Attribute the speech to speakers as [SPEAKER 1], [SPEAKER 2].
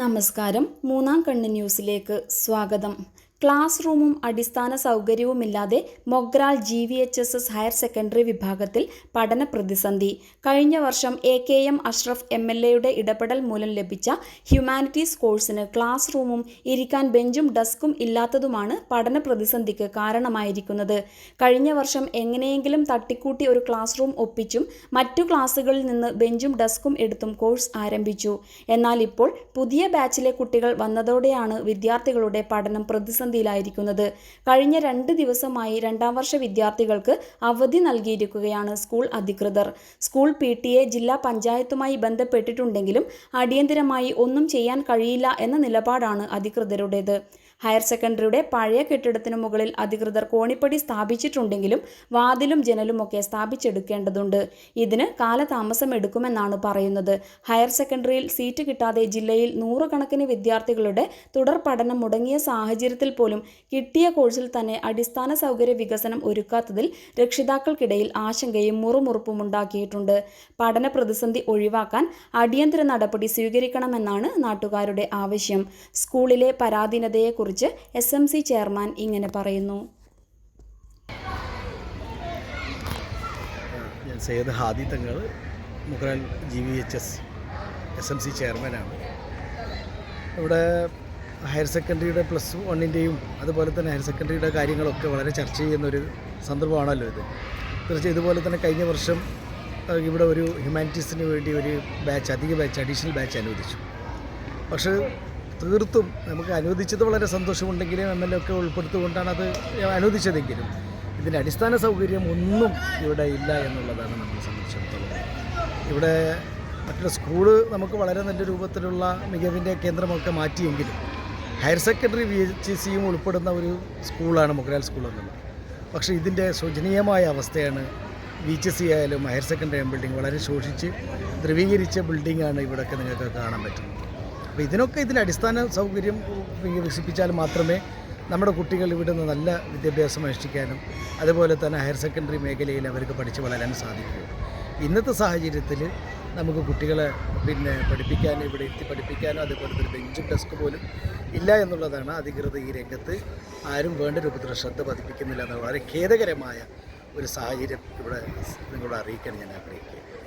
[SPEAKER 1] നമസ്കാരം. മൂന്നാം കണ്ണ് ന്യൂസിലേക്ക് സ്വാഗതം. ക്ലാസ് റൂമും അടിസ്ഥാന സൗകര്യവുമില്ലാതെ Mogral G V H S S higher secondary വിഭാഗത്തിൽ പഠന പ്രതിസന്ധി. കഴിഞ്ഞ വർഷം A K M Ashraf M L എയുടെ ഇടപെടൽ മൂലം ലഭിച്ച ഹ്യൂമാനിറ്റീസ് കോഴ്സിന് ക്ലാസ് റൂമും ഇരിക്കാൻ ബെഞ്ചും ഡെസ്കും ഇല്ലാത്തതുമാണ് പഠന പ്രതിസന്ധിക്ക് കാരണമായിരിക്കുന്നത്. കഴിഞ്ഞ വർഷം എങ്ങനെയെങ്കിലും തട്ടിക്കൂട്ടി ഒരു ക്ലാസ് റൂം ഒപ്പിച്ചും മറ്റു ക്ലാസ്സുകളിൽ നിന്ന് ബെഞ്ചും ഡെസ്കും എടുത്തും കോഴ്സ് ആരംഭിച്ചു. എന്നാൽ ഇപ്പോൾ പുതിയ ബാച്ചിലെ കുട്ടികൾ വന്നതോടെയാണ് വിദ്യാർത്ഥികളുടെ പഠനം പ്രതിസന്ധിയിലായിരിക്കുന്നത്. കഴിഞ്ഞ രണ്ട് ദിവസമായി രണ്ടാം വർഷ വിദ്യാർത്ഥികൾക്ക് അവധി നൽകിയിരിക്കുകയാണ് സ്കൂൾ അധികൃതർ. സ്കൂൾ പി ജില്ലാ പഞ്ചായത്തുമായി ബന്ധപ്പെട്ടിട്ടുണ്ടെങ്കിലും അടിയന്തരമായി ഒന്നും ചെയ്യാൻ കഴിയില്ല എന്ന നിലപാടാണ് അധികൃതരുടേത്. ഹയർ സെക്കൻഡറിയുടെ പഴയ കെട്ടിടത്തിനു മുകളിൽ അധികൃതർ കോണിപ്പടി സ്ഥാപിച്ചിട്ടുണ്ടെങ്കിലും വാതിലും ജനലുമൊക്കെ സ്ഥാപിച്ചെടുക്കേണ്ടതുണ്ട്. ഇതിന് കാലതാമസം എടുക്കുമെന്നാണ് പറയുന്നത്. ഹയർ സെക്കൻഡറിയിൽ സീറ്റ് കിട്ടാതെ ജില്ലയിൽ നൂറുകണക്കിന് വിദ്യാർത്ഥികളുടെ തുടർ പഠനം മുടങ്ങിയ സാഹചര്യത്തിൽ പോലും കിട്ടിയ കോഴ്സിൽ തന്നെ അടിസ്ഥാന സൗകര്യ വികസനം ഒരുക്കാത്തതിൽ രക്ഷിതാക്കൾക്കിടയിൽ ആശങ്കയും മുറുമുറുപ്പും ഉണ്ടാക്കിയിട്ടുണ്ട് പഠന പ്രതിസന്ധി ഒഴിവാക്കാൻ അടിയന്തര നടപടി സ്വീകരിക്കണമെന്നാണ് നാട്ടുകാരുടെ ആവശ്യം. സ്കൂളിലെ പരാധീനതയെക്കുറിച്ച് എസ് എം സി ചെയർമാൻ ഇങ്ങനെ പറയുന്നു.
[SPEAKER 2] ഞാൻ Sayyid Hadi Thangal Mogral G V H S S M C ചെയർമാനാണ്. ഇവിടെ ഹയർ സെക്കൻഡറിയുടെ പ്ലസ് വണ്ണിന്റെയും അതുപോലെ തന്നെ ഹയർ സെക്കൻഡറിയുടെ കാര്യങ്ങളൊക്കെ വളരെ ചർച്ച ചെയ്യുന്ന ഒരു സന്ദർഭമാണല്ലോ ഇത്. തീർച്ചയായും ഇതുപോലെ തന്നെ കഴിഞ്ഞ വർഷം ഇവിടെ ഒരു ഹ്യൂമാനിറ്റീസിന് വേണ്ടി ഒരു ബാച്ച് അധിക ബാച്ച് അഡീഷണൽ ബാച്ച് അനുവദിച്ചു. പക്ഷേ തീർത്തും നമുക്ക് അനുവദിച്ചത് വളരെ സന്തോഷമുണ്ടെങ്കിലും എം എൽ എ ഒക്കെ ഉൾപ്പെടുത്തുകൊണ്ടാണ് അത് അനുവദിച്ചതെങ്കിലും ഇതിന്റെ അടിസ്ഥാന സൗകര്യം ഒന്നും ഇവിടെ ഇല്ല എന്നുള്ളതാണ് നമ്മളെ സംബന്ധിച്ചിടത്തോളം. ഇവിടെ മറ്റുള്ള സ്കൂൾ നമുക്ക് വളരെ നല്ല രൂപത്തിലുള്ള മികവിന്റെ കേന്ദ്രമൊക്കെ മാറ്റിയെങ്കിലും ഹയർ സെക്കൻഡറി വി എച്ച് സിയും ഉൾപ്പെടുന്ന ഒരു സ്കൂളാണ് മൊഗ്രാൽ സ്കൂൾ എന്നുള്ളത്. പക്ഷേ ഇതിന്റെ ശോചനീയമായ അവസ്ഥയാണ് വി എച്ച് സി ആയാലും ഹയർ സെക്കൻഡറി ബിൽഡിംഗ് വളരെ ശോഷിച്ച് ധ്രുവീകരിച്ച ബിൽഡിംഗാണ് ഇവിടെയൊക്കെ നിങ്ങൾക്ക് കാണാൻ പറ്റുന്നത്. അപ്പോൾ ഇതിനൊക്കെ ഇതിൽ അടിസ്ഥാന സൗകര്യം വികസിപ്പിച്ചാൽ മാത്രമേ നമ്മുടെ കുട്ടികൾ ഇവിടെ നിന്ന് നല്ല വിദ്യാഭ്യാസം അനുഷ്ഠിക്കാനും അതുപോലെ തന്നെ ഹയർ സെക്കൻഡറി മേഖലയിൽ അവർക്ക് പഠിച്ചു വളരാൻ സാധിക്കൂ. ഇന്നത്തെ സാഹചര്യത്തിൽ നമുക്ക് കുട്ടികളെ പിന്നെ പഠിപ്പിക്കാൻ ഇവിടെ എത്തി പഠിപ്പിക്കാനോ അതുപോലെ തന്നെ ബെഞ്ചും ഡെസ്ക് പോലും ഇല്ല എന്നുള്ളതാണ് അധികൃതർ ഈ രംഗത്ത് ആരും വേണ്ട രൂപത്തിൽ ശ്രദ്ധ പതിപ്പിക്കുന്നില്ല എന്ന വളരെ ഖേദകരമായ ഒരു സാഹചര്യം ഇവിടെ നിങ്ങളോട് അറിയിക്കാൻ ഞാൻ ആഗ്രഹിക്കുക